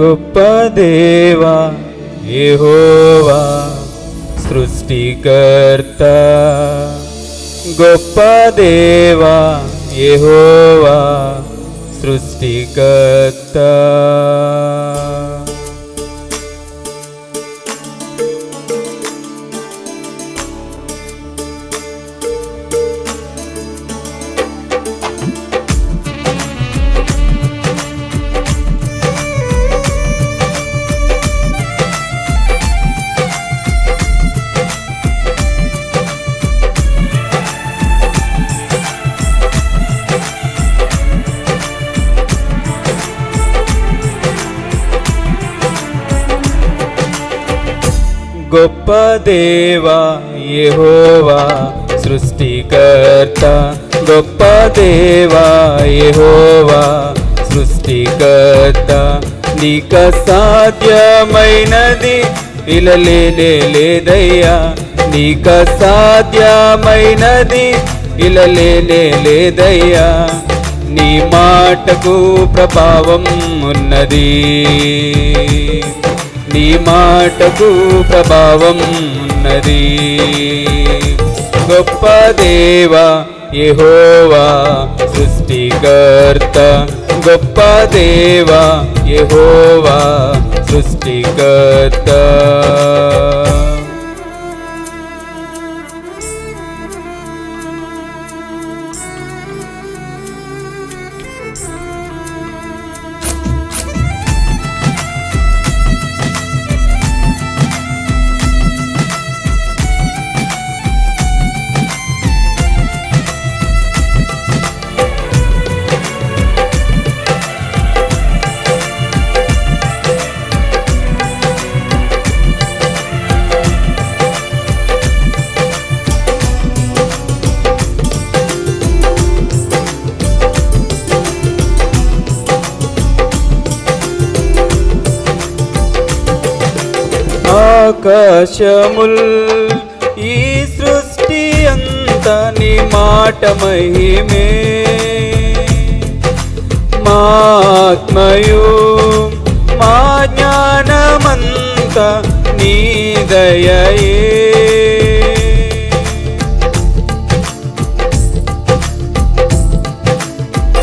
గొప్ప దేవా యహోవా సృష్టికర్త. గొప్ప దేవా యహోవా సృష్టికర్త. గొప్ప దేవా యహోవా సృష్టికర్త. గొప్ప దేవా యహోవా సృష్టికర్త. నీక సాధ్యమైనది ఇలలేనే లేదయ్యా. నీక సాధ్యమైనది ఇలలేనే లేదయ్యా. నీ మాటకు ప్రభావం ఉన్నది. నీ మాటకు ప్రభావం ఉన్నది. గొప్ప దేవా యహోవా సృష్టికర్త. గొప్ప దేవా యహోవా సృష్టికర్త. ఆకాశముల్ ఈ సృష్టి అంతని మాట మహిమే. మాత్మయు మా జ్ఞానమంత నీ దయయే.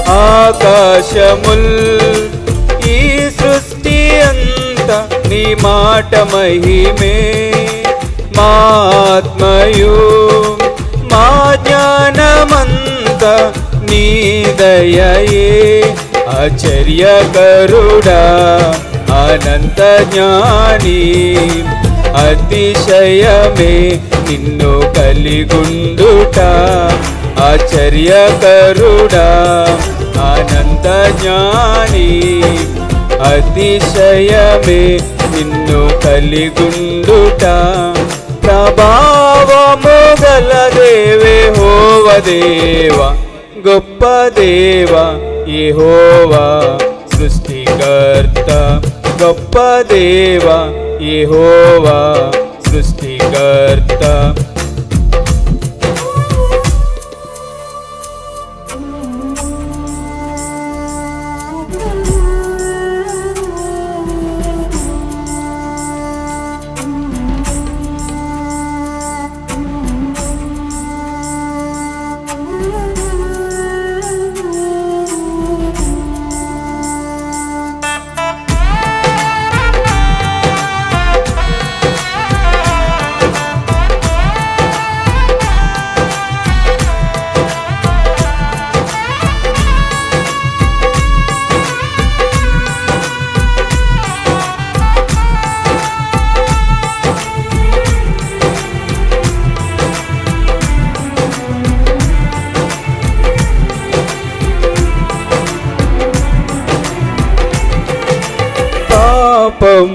ఆకాశముల్ ఈ సృష్టి అంత మాట మహిమే. మాత్మయు మా జ్ఞానమంత నీ దయయే. ఆశ్చర్యకరుడా అనంత జ్ఞాని అతిశయమే నిన్ను కలిగుండుట. ఆచర్య ఆశ్చర్యకరుడా అనంత జ్ఞాని అతిశయమే నిన్ను కలిగుండుట. ప్రభావము గల దేవే హోవ దేవ గొప్ప దేవ యెహోవా. సృష్టికర్త గొప్ప దేవ యెహోవా. సృష్టికర్త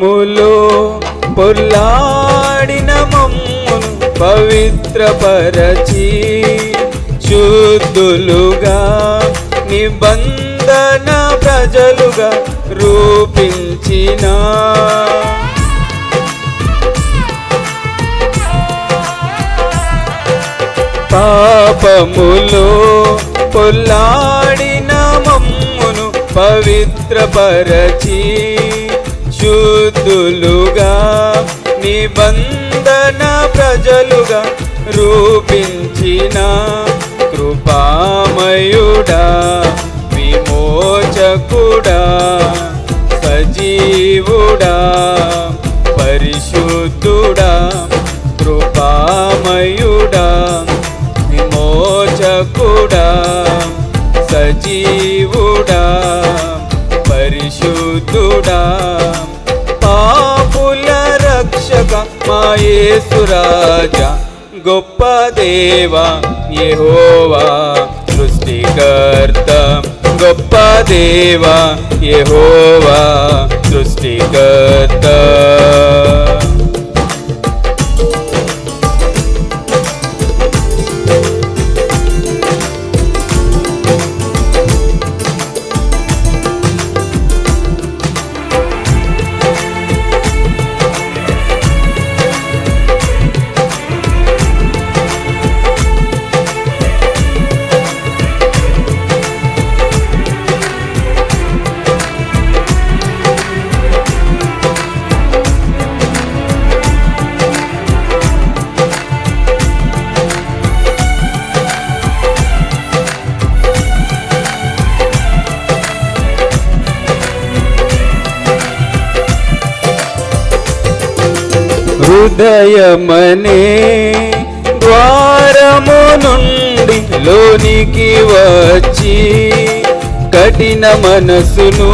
పాపములో పొల్లాడిన మమ్మును పవిత్రపరచి శుద్ధులుగా నిబంధన ప్రజలుగా రూపించిన. పాపములో పొల్లాడిన మమ్మును పవిత్రపరచి పరిశుద్ధులుగా నిబంధన ప్రజలుగా రూపించిన కృపామయుడా విమోచకుడా సజీవుడా పరిశుద్ధుడా కృపామయుడా విమోచకుడా సజీవుడా పరిశుద్ధుడా. రక్షక మాయేసురాజ గొప్ప దేవా యెహోవా సృష్టికర్త గొప్ప దేవా యెహోవా సృష్టికర్త హృదయమనే ద్వారము నుండి లోనికి వచ్చి కఠిన మనసును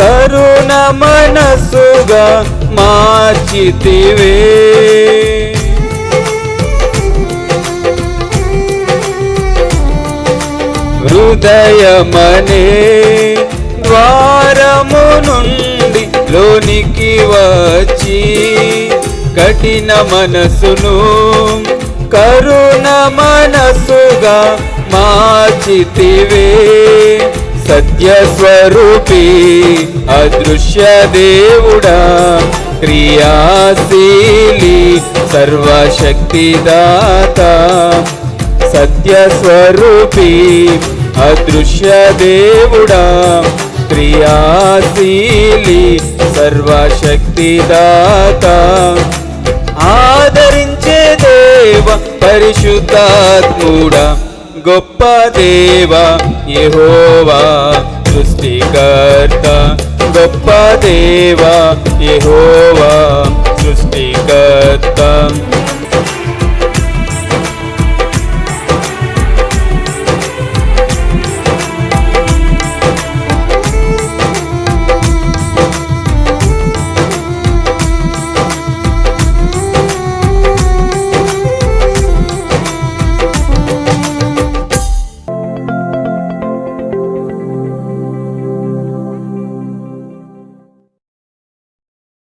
కరుణ మనసుగా మార్చితివే. హృదయమనే కఠిన మనసును కరుణ మనసుగా మార్చితివే. సత్య స్వరూపి అదృశ్య దేవుడా క్రియాశీలి సర్వశక్తిదాత. సత్య స్వరూపి అదృశ్య దేవుడా క్రియాశీలి సర్వశక్తిదాత. ఆదరించే దేవ పరిశుద్ధాత్ముడ గొప్ప దేవ యహోవా సృష్టికర్త. గొప్ప దేవ యహోవా సృష్టికర్త.